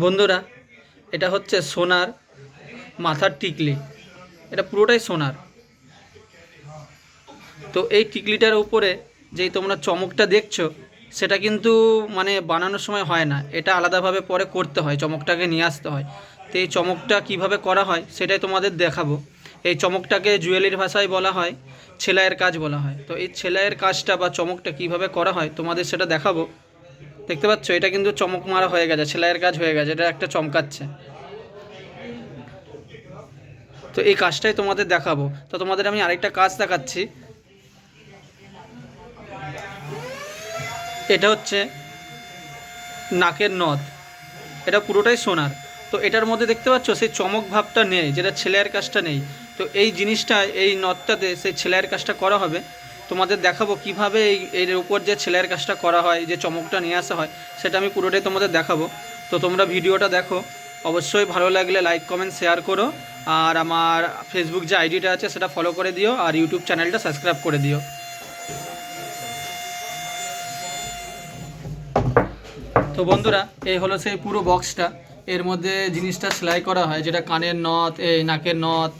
বন্ধুরা, এটা হচ্ছে সোনার মাথার টিকলি। এটা পুরোটাই সোনার। তো এই টিকলিটার উপরে যেই তোমরা চমকটা দেখছ, সেটা কিন্তু মানে বানানোর সময় হয় না। এটা আলাদাভাবে পরে করতে হয়, চমকটাকে নিয়ে আসতে হয়। তো এই চমকটা কীভাবে করা হয়, সেটাই তোমাদের দেখাবো। এই চমকটাকে জুয়েলির ভাষায় বলা হয়, ছেলাইয়ের কাজ বলা হয়। তো এই ছেলাইয়ের কাজটা বা চমকটা কীভাবে করা হয়, তোমাদের সেটা দেখাবো। দেখতে পাচ্ছ, এটা কিন্তু চমক মারা হয়ে গেছে, সেলাইয়ের কাজ হয়ে গেছে, এটা একটা চমকাচ্ছে। তো এই কাজটাই তোমাদের দেখাবো। তো তোমাদের আমি আরেকটা কাজ দেখাচ্ছি। এটা হচ্ছে নাকের নদ এটা পুরোটাই সোনার। তো এটার মধ্যে দেখতে পাচ্ছ, সেই চমক ভাবটা নেই, যেটা ছেলের কাজটা নেই। তো এই জিনিসটা, এই নদটাতে সেই ছেলের কাজটা করা হবে। তোমাদের দেখাবো কীভাবে এই, এর উপর যে ছেলের কাজটা করা হয়, যে চমকটা নিয়ে আসা হয়, সেটা আমি পুরোটাই তোমাদের দেখাবো। তো তোমরা ভিডিওটা দেখো। অবশ্যই ভালো লাগলে লাইক কমেন্ট শেয়ার করো। আর আমার ফেসবুক যে আইডিটা আছে, সেটা ফলো করে দিও। আর ইউটিউব চ্যানেলটা সাবস্ক্রাইব করে দিও। তো বন্ধুরা, এই হলো সেই পুরো বক্সটা এর মধ্যে জিনিসটা সেলাই করা হয়, যেটা কানের নথ, এই নাকের নথ।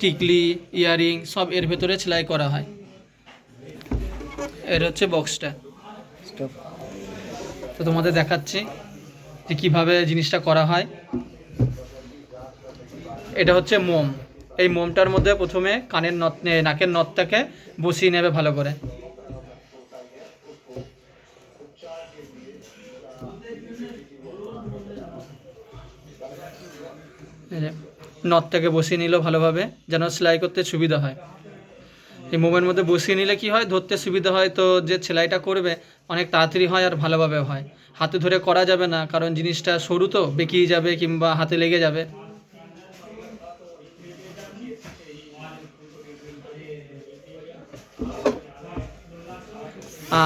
টিকলি ইয়ারিং সব এর ভেতরে সেলাই করা হয়। এর হচ্ছে বক্সটা। তো তোমাদের দেখাচ্ছি যে কীভাবে জিনিসটা করা হয়। এটা হচ্ছে মোম। এই মোমটার মধ্যে প্রথমে কানের নথ নাকের নথটাকে বসিয়ে নেবে ভালো করে। এই যে নথটাকে বসিয়ে নিল ভালোভাবে, যেন সেলাই করতে সুবিধা হয়। এই মোমের মধ্যে বসিয়ে নিলে কি হয়? ধরতে সুবিধা হয় তো যে সেলাইটা করবে, অনেক তাড়াতাড়ি হয় আর ভালোভাবে হয়। হাতে ধরে করা যাবে না, কারণ জিনিসটা সরু তো, বেঁকিয়ে যাবে কিংবা হাতে লেগে যাবে।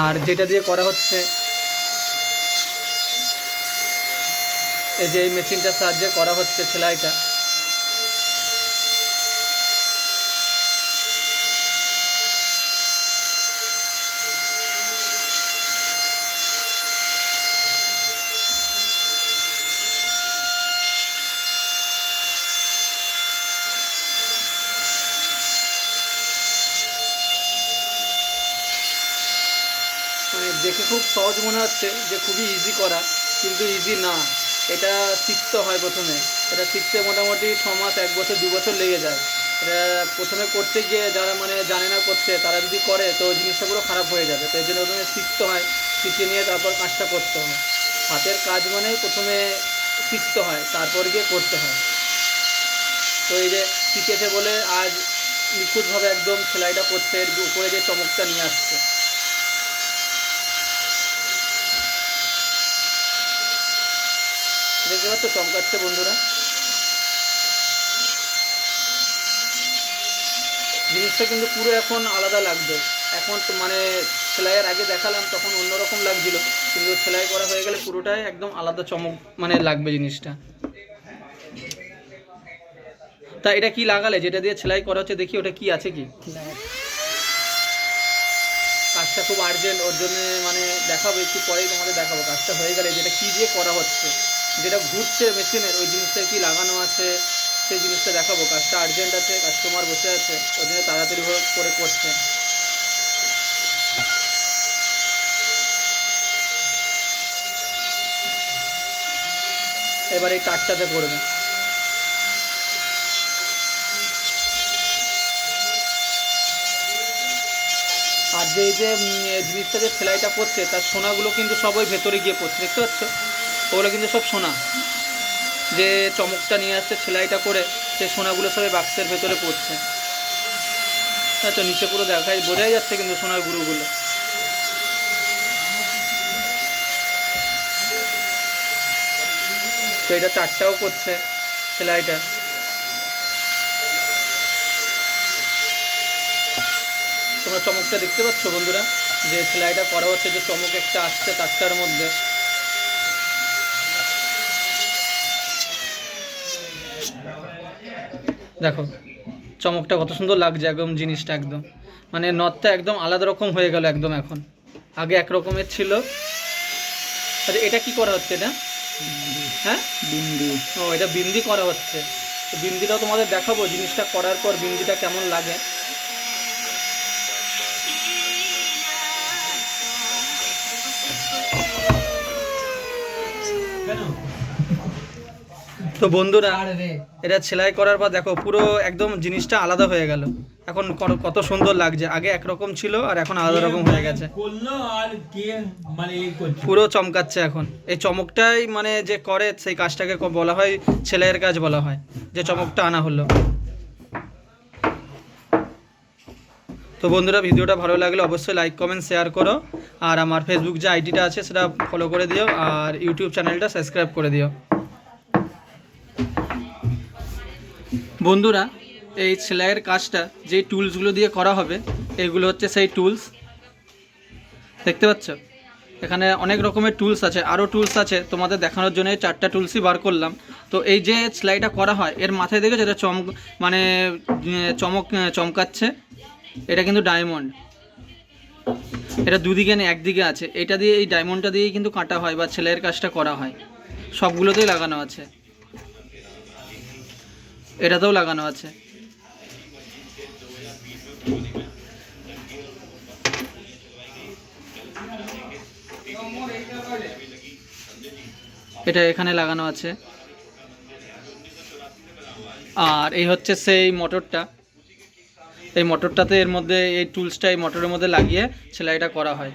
আর যেটা দিয়ে করা হচ্ছে, এই যে এই মেশিনটার সাহায্যে করা হচ্ছে সেলাইটা দেখে খুব সহজ মনে হচ্ছে যে খুবই ইজি করা, কিন্তু ইজি না। এটা শিখতে হয় প্রথমে। এটা শিখতে মোটামুটি ছ মাস, এক বছর, দু বছর লেগে যায়। এটা প্রথমে করতে গিয়ে যারা মানে জানে না করতে, তারা যদি করে, তো জিনিসটা পুরো খারাপ হয়ে যাবে। তো এই জন্য প্রথমে শিখতে হয়, শিখে নিয়ে তারপর কাজটা করতে হয়। হাতের কাজ মানেই প্রথমে শিখতে হয়, তারপর গিয়ে করতে হয়। তো এই যে শিখেছে বলে আজ নিখুঁতভাবে একদম সেলাইটা করছে এর উপরে যে চমকটা নিয়ে আসছে। দেখতে পাচ্ছ চমকাচ্ছে বন্ধুরা। জিনিসটা কিন্তু পুরো এখন আলাদা লাগবে এখন মানে সেলাইয়ের আগে দেখালাম, তখন অন্যরকম লাগছিল। কিন্তু সেলাই করা হয়ে গেলে পুরোটাই একদম আলাদা চমক মানে লাগবে জিনিসটা। তা এটা কি লাগালে? যেটা দিয়ে সেলাই করা হচ্ছে, দেখি ওটা কি আছে কি? কাজটা খুব আর্জেন্ট ওর জন্য মানে দেখাবো, একটু পরেই তোমাদের দেখাবো কাজটা হয়ে গেলে, যেটা কি দিয়ে করা হচ্ছে। যেটা ঘুরছে মেশিনের, ওই জিনিসটা কি লাগানো আছে, সেই জিনিসটা দেখাবো। কাজটা আর্জেন্ট আছে কাস্টমার বসে আছে, ওই জন্য তাড়াতাড়ি করে করছে। এবার এই কাঠটাতে করবে আর যে এই যে জিনিসটা যে সেলাইটা করছে, তার সোনাগুলো কিন্তু সব ওই ভেতরে গিয়ে পড়ছে, দেখতে পাচ্ছ? ওগুলো কিন্তু সব সোনা। যে চমকটা নিয়ে আসছে, সেলাইটা করে সেই সোনাগুলো সবাই বাক্সের ভেতরে পড়ছে। তো নিচে পুরো দেখাই, বোঝাই যাচ্ছে কিন্তু সোনার গুঁড়োগুলো। তো এটা চারটাও করছে সেলাইটা। তোমরা চমকটা দেখতে পাচ্ছ বন্ধুরা? যে সেলাইটা করা হচ্ছে, যে চমক একটা আসছে তারটার মধ্যে। দেখো চমকটা কত সুন্দর লাগছে একদম জিনিসটা একদম। মানে নথটা একদম আলাদা রকম হয়ে গেল একদম এখন। আগে এক রকমের ছিল। আচ্ছা এটা কি করা হচ্ছে এটা? হ্যাঁ? বিন্দি। ও এটা বিন্দি করা হচ্ছে। তো বিন্দিটাও তোমাদের দেখাবো জিনিসটা করার পর বিন্দিটা কেমন লাগে। তো বন্ধুরা এটা সেলাই করার পর দেখো পুরো একদম জিনিসটা আলাদা হয়ে গেল। এখন কত- সুন্দর লাগছে। আগে একরকম ছিল আর এখন আলাদা রকম হয়ে গেছে। মানে পুরো চমকাচ্ছে এখন। এই চমকটাই মানে যে করে সেই কাজটাকে বলা হয় ছেলের কাজ বলা হয় যে চমকটা আনা হলো। তো বন্ধুরা ভিডিওটা ভালো লাগলে অবশ্যই লাইক কমেন্ট শেয়ার করো। আর আমার ফেসবুক যে আইডিটা আছে সেটা ফলো করে দিও। আর ইউটিউব চ্যানেলটা সাবস্ক্রাইব করে দিও। বন্ধুরা, এই সেলাইয়ের কাজটা যে টুলসগুলো দিয়ে করা হবে, এগুলো হচ্ছে সেই টুলস। দেখতে পাচ্ছ? এখানে অনেক রকমের টুলস আছে। আরও টুলস আছে। তোমাদের দেখানোর জন্য চারটা টুলসই বার করলাম। তো এই যে সেলাইটা করা হয়, এর মাথায় দেখে যেটা চম মানে চমক, চমকাচ্ছে। এটা কিন্তু ডায়মন্ড। এটা দুদিকে নেই একদিকে আছে। এটা দিয়ে এই ডায়মন্ডটা দিয়েই কিন্তু কাটা হয় বা ছেলের কাজটা করা হয়। সবগুলোতেই লাগানো আছে। এটাতেও লাগানো আছে। এটা এখানে লাগানো আছে। আর এই হচ্ছে সেই মোটরটা। এই মোটরটাতে এর মধ্যে, এই টুলসটা এই মোটরের মধ্যে লাগিয়ে সেলাইটা করা হয়।